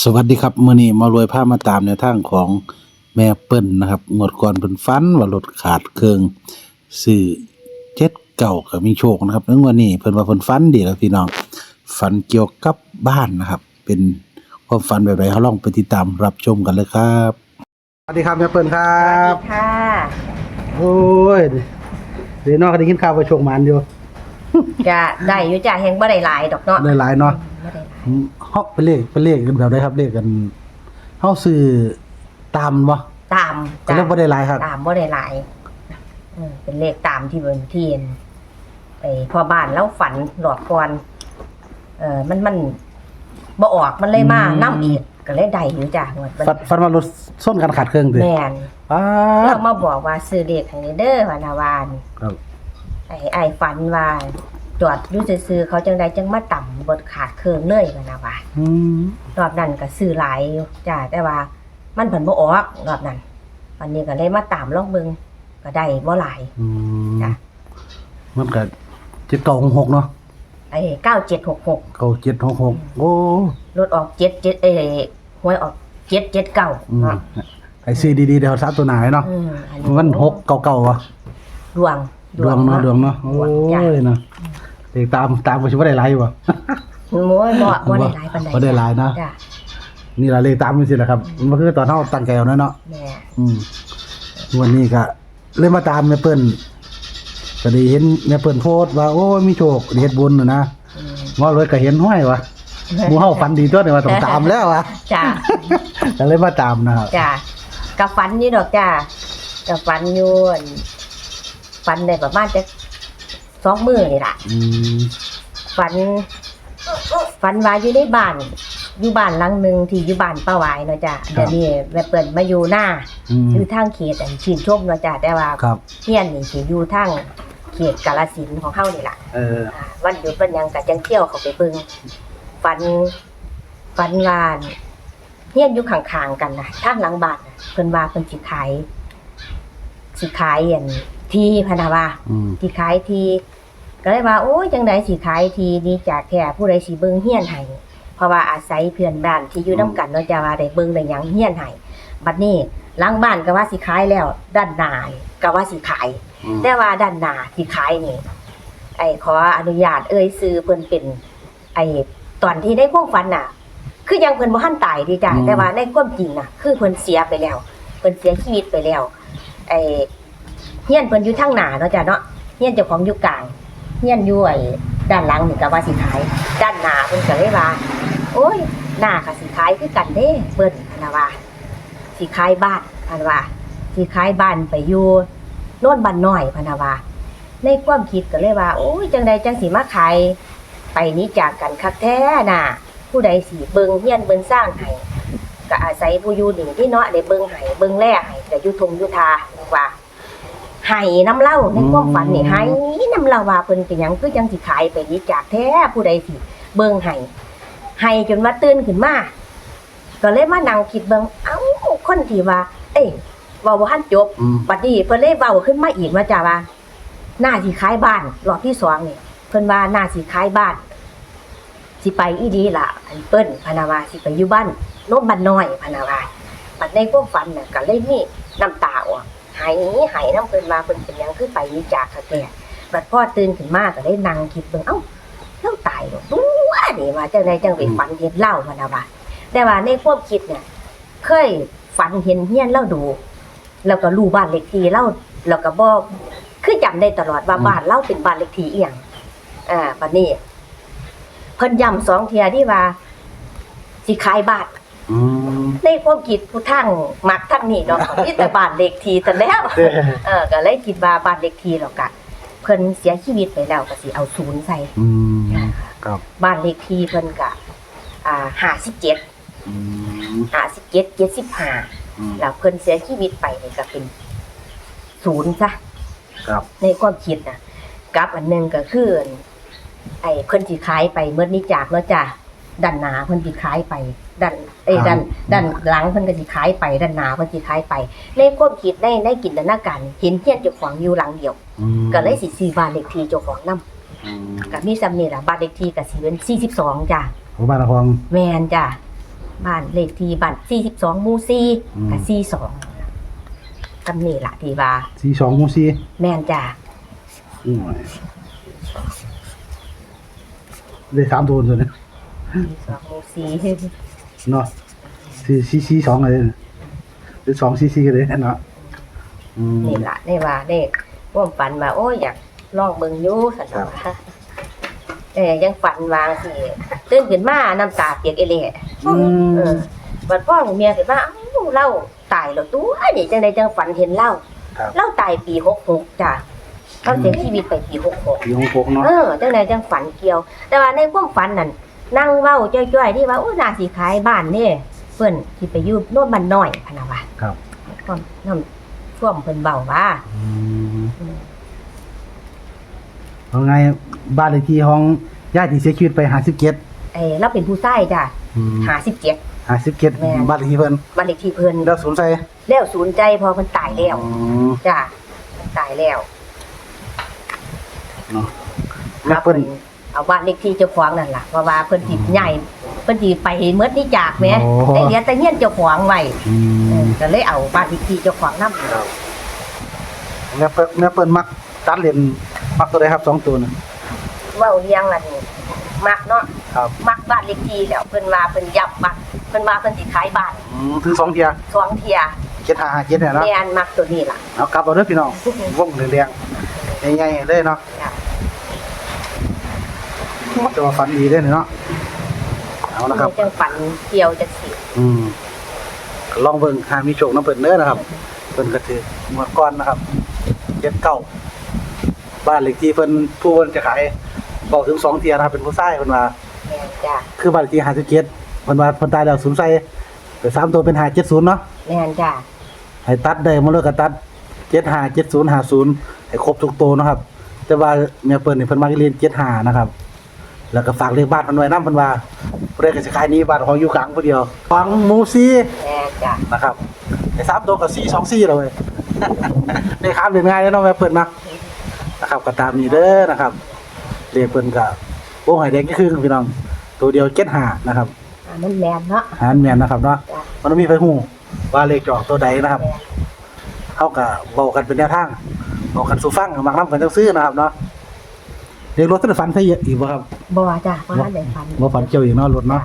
สวัสดีครับมื้อนี้มารวยภาพมาตามแนวทางของแม่เปิ้ลนะครับงวดก่อนเพิ่นฟันว่ารถขาดเครื่องซื้อเจ็ดเก่าก็มีโชคนะครับแล้วงวดนี้เพิ่นว่าเพิ่นฟันดีแล้วพี่น้องฝันเกี่ยวกับบ้านนะครับ เป็นความฝันแบบไรเฮาลองไปติดตามรับชมกันเลยครับสวัสดีครับแม่เปิ้ลครัสวับสดีค่ะโอ้ยเดี๋ยวนอกก็ได้กินข้าวไปชงมันอยู่ จะได้อยู่จ้ะแฮงบ่ได้หลายดอกเนาะได้หลายเนาะ บ่ได้หลายอืม เฮาไปเลขไปเลขกันแบบใดครับเลขกันเฮาซื้อตามบ่ตามก็เรียกบ่ได้หลายครับ ตามบ่ได้หลายเออเป็นเลขตามที่เบิ่นเทียนไอ้พอบ้านแล้วฝันหลอดก่อนเออมันมันบ่ออกมันเลยมาอืมนํอีกก็เลยได้อยู่จ้ะงวดฟันฟันว่ารถส้นกันขาดเครื่องเด้แม่นป้าเราดมาบอกว่าซื้อเลขให้เด้อว่านาวานครับไอ้ไอ้ฝันว่า จอดอยู่ซื่อๆเขาจังไดจังมาต่ำบดขาดเครื่องเลยว่านาวานอืมรอบนั้นก็ซื้อหลายอยู่จ้าแต่ว่า มันเพิ่นบ่ออกรอบนั้นวันนี้ก็เลยมาตามลองเบิ่งก็ได้บ่หลาย อืมจ้ะ มันก็เจ็ดเก้าหกเนาะไอ้9766เก้าเจ็ดหกหกโอ้รถออก77เอ้ยหวยออก779อืมเนาะไอซีดีๆเดี๋ยวซับตัวไหนเนาะอืมอัมันหกเก่าเก่าวะดวงดวงเนาะดวงเนาะดโอ้วงจ้ะยเนาะ เด็กตามตามไปชิว่าได้หลายอยู่วะโอ้ยบ่บ่ได้หลายปานใดบ่ได้หลายนะ จ้ะนี่ละเลขตามมันสิแหละครับมันคือตอนเท่าตั้งใจเอาเนาะเนาะแม่อืมวันนี้ก็เลยมาตามแม่เปิ้ลก็ได้เห็นแม่เปิ้ลโพสต์ว่าโอ้ยมีโชคได้เฮ็ดบุญน่ะนะอืมว่าเลยก็เห็นห้อยวะหมู่เฮาฝันดีตัวนี่ว่าต้องตามแล้ววะจ้ะ ก็เลยมาตามนะครับ จ้ะกับฝันอยู่ดอกจ้ะกับฝันอยู่อั่นฝันได้ประมาณจัก สองมื้อนี่ล่ะอืมฝันฝันว่าอยู่ในบ้านอยู่บ้านหลังหนึ่งที่อยู่บ้านป้าหวายเนาะจ้ะเดี๋ยวนี้แม่เปิดมาอยู่หน้าอืมอยู่ทางเขตอันชื่นชมเนาะจ้ะแต่ว่าครับ เฮียนนี่สิอยู่ทางเขตกาฬสินธุ์ของเฮานี่ล่ะ เอออ่าวันหยุดวันหยังก็จังเที่ยวเข้าไปเบิ่งฝันฝันว่าเฮียนอยู่ข้างๆกันนะทางหลังบ้านน่ะเพิ่นว่าเพิ่นสิขายสิขายอัน ที่พะนะว่าอืม ที่ขายทีก็เลยว่าโอ้ยจังไดสิขายทีนี้จากแท้ผู้ใดสิเบิ่งเฮียนให้เพราะว่าอาศัยเพื่อนบ้านที่อยู่นํกันเนาะจ้าว่าได้เบิ่งได้หยังเฮียนให้บัดนี้หลังบ้านก็ว่าสิขายแล้วด้านหน้านี่ก็ว่าสิขาย อืม แต่ว่าด้านหน้าที่ขายนี่ ไอ้ขออนุญาตเอ่ยซื้อเพิ่นเป็น ไอ้ตอนที่ได้ความฝันน่ะ คือยังเพิ่นบ่ทันตายดีจ้ะแต่ว่าในความจริงน่ะ คือเพิ่นเสียไปแล้ว เพิ่นเสียชีวิตไปแล้ว ไอ้เฮียนเพิ่นอยู่ทางหน้าเนาะจ้ะเนาะเฮียนเจ้าของอยู่กลางเฮียนอยู่ไอ้ด้านหลังนี่ก็ว่าสิขาย ด้านหน้าเพิ่นก็เลยว่า โอ้ยหน้าก็สิขายคือกันเด้เพิ่นพนว่าสิขายบ้านพนว่าสิขายบ้านไปอยู่โน่นบ้านน้อยพนว่าในความคิดก็เลยว่า โอ้ยจังใดจังสิมาขายไปนี้จากกันคักแท้น่ะ ผู้ใดสิเบิงเฮียนเบิงสร้างให้ก็อาศัยผู้อยู่นี่ที่เนาะได้เบิงให้เบิงแลให้ก็อยู่ทงอยู่ทาว่า ให้น้ำเหล่าในความฝันนี่ให้น้ำเหล่าว่าเพิ่นเป็นหยังคือจังสิขายไปหนี้จากแท้ผู้ใดสิเบิงให้ให้จนว่าตื่นขึ้นมาก็เลยมานั่งคิดเบิงเอ้าคนที่ว่า เอ้ยเว้าบ่ทันจบอืม บัดนี้เพิ่นเลยเว้าขึ้นมาอีกว่าจ้าว่าหน้าสิขายบ้านรอบที่สองนี่เพิ่นว่าหน้าสิขายบ้าน สิไปอีดีล่ะอันเปิ้นพะนาวาสิไปอยู่บ้านโน้มบ้านน้อยพะนาวาบัดในความฝันน่ะก็เลยมีน้ำตาออก หายหายน้ำเพิ่นว่าเพิ่นเป็นหยังคือไปนี่จากค่ะแต่บัดพ่อตื่นขึ้นมาก็ได้นั่งคิดเบิ่งเอ้าเล่าตายดอกตัวนี่ว่าจังไดจังไปฝันเห็นเล่าพะนาวาแต่ว่าในความคิดเนี่ยเคยฝันเห็นเฮียนเล่าดู แล้วก็รู้บ้านเลขที่เล่าแล้วก็บ่คือจำได้ตลอดว่าบ้านเล่าเป็นบ้านเลขที่อีหยังอ่าบัดนี้เพิ่นย้ำสองเทียที่ว่าสิขายบ้านอืม ในความคิดผู้ทั้งมักทั้งนี้เนาะมีแต่บ้านเลขที่แต่แล้วเด้อเออก็เลยคิดว่าบ้านเลขที่แล้วก็เพิ่นเสียชีวิตไปแล้วก็สิเอาศูนย์ใส่อืมครับบ้านเลขที่เพิ่นก็อ่า57อืม57 75อืมแล้วเพิ่นเสียชีวิตไปนี่ก็เป็นศูนย์ซะครับในความคิดนะกับอันหนึงก็คืออันไอ้เพิ่นสิขายไปเมื่อนี้จากเนาะจ้ะด้านหน้าเพิ่นสิขายไป ด้านเอ้ยด้านด้านหลังเพิ่นก็สิขายไปด้านหน้าเพิ่นสิขายไปในความคิดในในจินตนาการเห็นเฮียนเจ้าของอยู่หลังเดียวอืมก็เลยสิซื้อบ้านเลขที่เจ้าของนํอืมก็มีซ้ำนี่ล่ะบ้านเลขที่ก็สิเป็น42จ้ะของบ้านละครแม่นจ้ะบ้านเลขที่บ้าน42หมู่อืม 4กับ42กำนี่ล่ะที่ว่า สี่สองหมูสี่แม่นจ้ะอืมได้สามตัวตัวนี้42หมู่4 เนาะสี่สี่สี่สองเลยหรือสองสี่สี่ก็เลยเนาะอืม นี่ล่ะได้ว่าได้ร่วมฝันว่าโอ้ยอยากลองเบิ่งอยู่ซั่นครับ ว่าแต่ยังฝันวางสิตื่นขึ้นมาน้ำตาเปียกเอเล่อืมเออวันพ่อของเมียขึ้นมาเอ้าเล่าตายแล้วตัวนี่จังไดจังฝันเห็นเล่าครับ เล่าตายปี66จ้ะเราเสียชีวิตไปปี66สี่หกหกเนาะ เออจังไดจังฝันเกี่ยว แต่ว่าในความฝันนั่น นั่งเว้าจ้อยๆที่ว่าโอ้น่าสิขายบ้านนี่เพิ่นสิไปอยู่โน่นบ้านน้อยพะนะว่าครับความน้ำท่วมเพิ่นเบาว่าอืมเอาไงบ้านเลขที่ห้องญาติที่เสียชีวิตไปหาสิบเจ็ดเอ้เราเป็นผู้ชายจ้ะ57หาสิบเจ็ดแม่นบ้านเลขที่เพิ่นบ้านเลขที่เพิ่นแล้วสนใจแล้วศูนย์ใจพอเพิ่นตายแล้วอืมจ้ะเพิ่นตายแล้วเนาะแม่เพิ่น เอาบ้านเลขที่เจ้าของนั่นล่ะเพราะว่าเพิ่นสิใหญ่เพิ่นสิไปเมื่อนี่จากแหม่โอ้ ได้เหลือแต่เงี้ยนเจ้าของไว้อืเอมอก็เลยเอาบ้านเลขที่เจ้าของนำแม่เปิ้ลแม่เปิ้ลมักตัดเหรียญมักตัวใดครับสองตัวน่ะเว้าเรียงล่ะนี่มักเนาะครับมักบ้านเลขที่แล้วเพิ่นว่าเพิ่นยับมักเพิ่นว่าเพิ่นสิขายบ้านอืมถึงสองเทียสองเที่ยเจ็ดห้าห้าเจ็ดเนี่ยเนาะแม่นมักตัวนี้ล่ะ เอากลับเอาเด้อพี่น้องวงเรียงๆใหญ่ๆเลยเนาะ จ้ะ จะว่าฝันดีเด้อเนาะเอานะครับ จังฝันเกี่ยวจังสิอืมก็ลองเบิ่งหามีโชคน้ำเปิดเนื้อนะครับเพิ่นก็ถือหมวดก้อนนะครับเจ็ดเก้าบ้านเลขที่เพิ่นผู้เพิ่นจะขายบอกถึงสองเทียนะครับเป็นผู้ชายเพิ่นว่าแม่นจ้ะคือบ้านเลขที่ห้าสิบเจ็ดเพิ่นว่าเพิ่นตายแล้วศูนย์ใส่แต่สามตัวเป็นห้าเจ็ดศูนย์เนาะแม่นจ้ะให้ตัดได้มาเลยก็ตัดเจ็ดห้าเจ็ดศูนย์ห้าศูนย์ให้ครบทุกตัวนะครับ แต่ว่าเมียเปิ้ลนี่เพิ่นมาเรียนเจ็ดห้านะครับ แล้วก็ฝากเลขบ้านเพิ่นไว้นำเพิ่นว่าเพิ่นก็สิขายหนี้บ้านของอยู่กลางผู้เดียวฟังหมูซีแม่นจ้ะนะครับไอ้สามตัวก็4 2 4แล้วเว้ยได้ครับเรียนง่ายแล้วเนาะแม่เปิ้ลนะนะครับก็ตามนี้เด้อนะครับเลขเปิ้นก็วงให้แดงก็คือพี่น้อง ตัวเดียว75นะครับอ่ามันแม่นเนาะหารแม่นนะครับเนาะจ้ะมันบ่มีไฟฮู้ว่าเลขจะออกตัวใดนะครับแม่นเขาก็บอกกันเป็นแนวทางบอกกันสู่ฟังบางน้ำกันจังซื้อนะครับเนาะเรียกรถต้นฝันใช่อีกบ่ครับ บ่จ้ะบ่ทันได้ฝันบ่ฝันเกี่ยวอีกเนาะรถเนาะ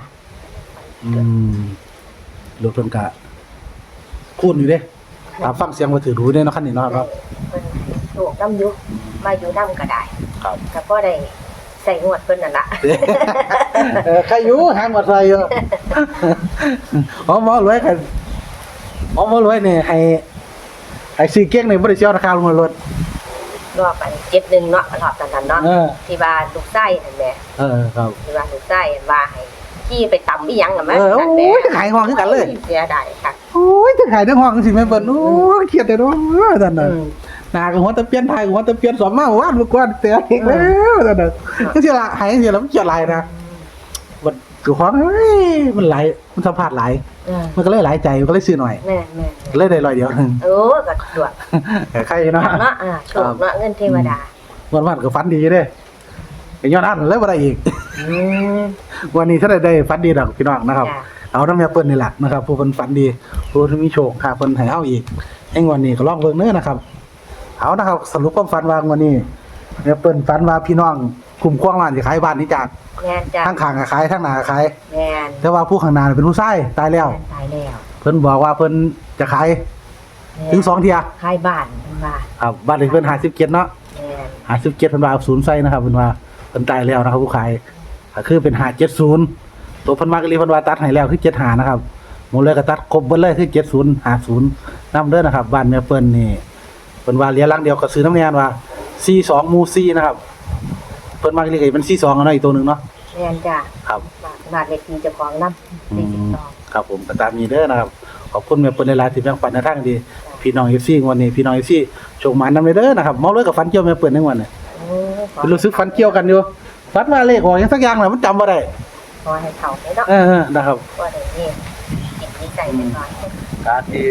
อืมรถเพิ่นกะคุ้นอยู่เด้ตามฟังเสียงบ่ถือรู้เด้เนาะคันนี้เนาะครับ เพิ่นถูกน้ำยุมาอยู่น้ำก็ได้ครับ ก็พอได้ใส่งวดเพิ่นนั่นล่ะเออใครอยู่หางหมดเลยอยู่อ๋อหมอรวยกันหมอหมอรวยนี่ให้ให้ซื้อเก้งนี่บ่ได้เสียราคาลงมารถ รอบอันเจ็ดหนึ่งเนาะรอบนั้นๆเนาะเออ ที่ว่าลูกไส้นั่นแหละเออครับ ที่ว่าลูกไส้ว่าให้ขี้ไปตำอีหยังน่ะแม่เออนั่นแหละโอ้ยจะขายห้องคือกันเลย เสียดายค่ะโอ้ยจะขายได้ห้องสิแม่เปิ้นโอ้ยเครียดแต่เนาะนั่นน่ะอืม หนากับหัวตะเปียนไทยกับหัวตะเปียนสอมมาว่าลูกกวนเตะเองแล้วนั่นน่ะก็สิละหายสิละมันจะหลายนะมันคือของเฮ้ยมันหลายมันสัมผัสหลาย เออมันก็เลยหลายใจมันก็เลยซื้อหน่อยแม่นแม่นเลยได้ร้อยเดียวหนึงโอ้ก็ดวงแต่ใครเนาะเนาะอ่าโชคเนาะเงินเทวดาวันวันก็ฝันดีเด้ไอ้ย้อนอันเลยบ่ได้อีก อืมวันนี้ถ้าได้ได้ฝันดีดอกพี่น้องนะครับ จ้ะเอาน้ำยาเปิ้ลนี่แหละนะครับผู้เพิ่นฝันดีผู้ที่มีโชคหาเพิ่นให้เฮาอีกไอ้งวันนี้ก็ลองเบิ่งเด้อนะครับ เอานะครับ สรุปความฝันวางวันนี้เนี่ยเปิ้นฝันว่าพี่น้อง กลุ่มกว้างล้านสิขายบ้านนี้จากแม่นจ้ะทั้งข้างก็ขายทั้งหน้าก็ขาย แม่นแต่ว่าผู้ข้างหน้าเป็นผู้ชายตายแล้วแม่นตายแล้วเพิ่นบอกว่าเพิ่นจะขายแม่นถึงสองเที่ยขายบ้านเพิ่นว่าครับบ้านเลขเพิ่น57เนาะแม่น57เพิ่นว่าเอาศูนย์ใส่นะครับเพิ่นว่าเพิ่นตายแล้วนะครับผู้ขายก็คือเป็น570ตัวเพิ่นมากรีเพิ่นว่าตัดให้แล้วคือ75นะครับหมดเลยก็ตัดครบเบิดเลยคือ70 50นำเด้อนะครับบ้านแม่เปิ้นนี่เพิ่นว่าเหลียหลังเดียวก็ซื้อน้ำแนนว่า42หมู่4นะครับ เพิ่นมากรีก็เป็น42เอาเนาะอีกตัวหนึงเนาะแม่นจ้ะครับ บ้านบ้านเลขที่เจ้าของนำอืสี่มสิบสองครับผมก็ตามนี้เด้อนะครับขอบคุณแม่เปิ้ลหลายๆที่แบ่งปันในทางดีพี่น้องเอฟซีวันนี้พี่น้องเอฟซีโชคหมานำเลยเด้อนะครับเมาเลยกับฟันเกี่ยวแม่เปิ้ลในวันนี้โอ้ขอรู้สึกฟันเกี่ยวกันอยู่ฟันว่าเลขออกอย่างสักอย่างน่ะมันจำบ่ได้ขอให้เขาได้เนาะเออๆนะครับ ว่าได้นี่กินนิสัยเป็นน้อยการที่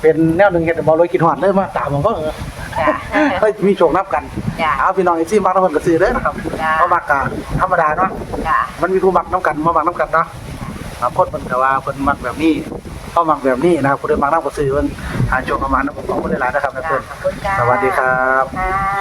เป็นแนวหนึงเฮ็ดให้เมาเลยคิดฮอดเลยมาตามผมก็เออ จ้ะ เฮ้ยมีโชคนับกันจ้ะเอาพี่น้องเอฟซีมักนำเพิ่นก็ซื้อเด้อนะครับจ้ะ เพราะมักกะธรรมดาเนาะจ้ะมันมีผู้มักนํกันมามักนํกันเนาะบางคนเพิ่นก็ว่าเพิ่นมักแบบนี้เฮามักแบบนี้นะครับผู้ใดมักนำก็ซื้อเพิ่นหาโชคประมาณนั้นผมขอบคุณหลายๆนะครับแม่จ้าเปิ้ลขอบคุณจ้าสวัสดีครับ ค่ะ